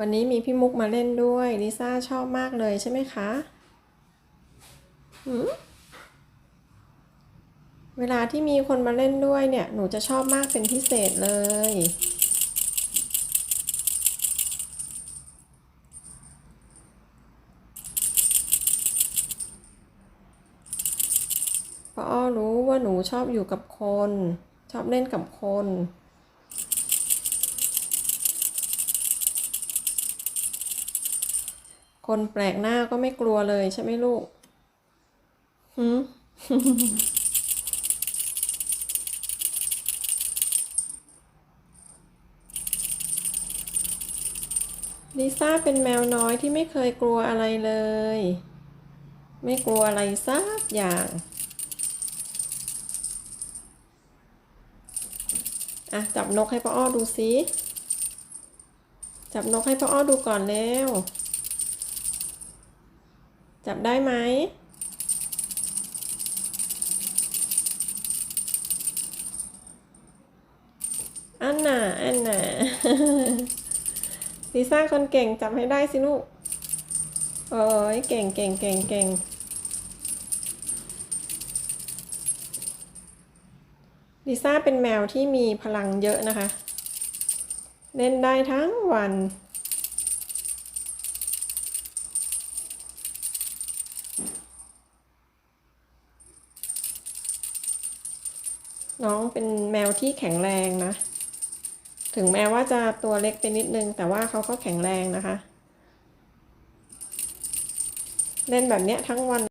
วันนี้มีพี่มุกมาเล่นด้วยลิซ่าชอบมากเลยใช่ไหมคะเวลาที่มีคนมาเล่นด้วยเนี่ย หนูจะชอบมากเป็นพิเศษเลย เพราะอ้อรู้ว่าหนูชอบอยู่กับคน ชอบเล่นกับคน คนแปลกหน้าก็ไม่กลัวเลยใช่ไหมลูกหืมลิซ่าเป็นแมวน้อยที่ไม่เคยกลัวอะไรเลย ไม่กลัวอะไรสักอย่างอะจับนกให้พ่ออ้อดูสิ จับนกให้พ่ออ้อดูก่อนเร็ว จับได้ไหม อันน่ะอันน่ะลิซ่าคนเก่งจับให้ได้สิลูก โอ้ยเก่งเก่งเก่งเก่งลิซ่าเป็นแมวที่มีพลังเยอะนะคะ เล่นได้ทั้งวัน น้องเป็นแมวที่แข็งแรงนะ ถึงแม้ว่าจะตัวเล็กไปนิดนึง แต่ว่าเขาก็แข็งแรงนะคะ เล่นแบบเนี้ยทั้งวัน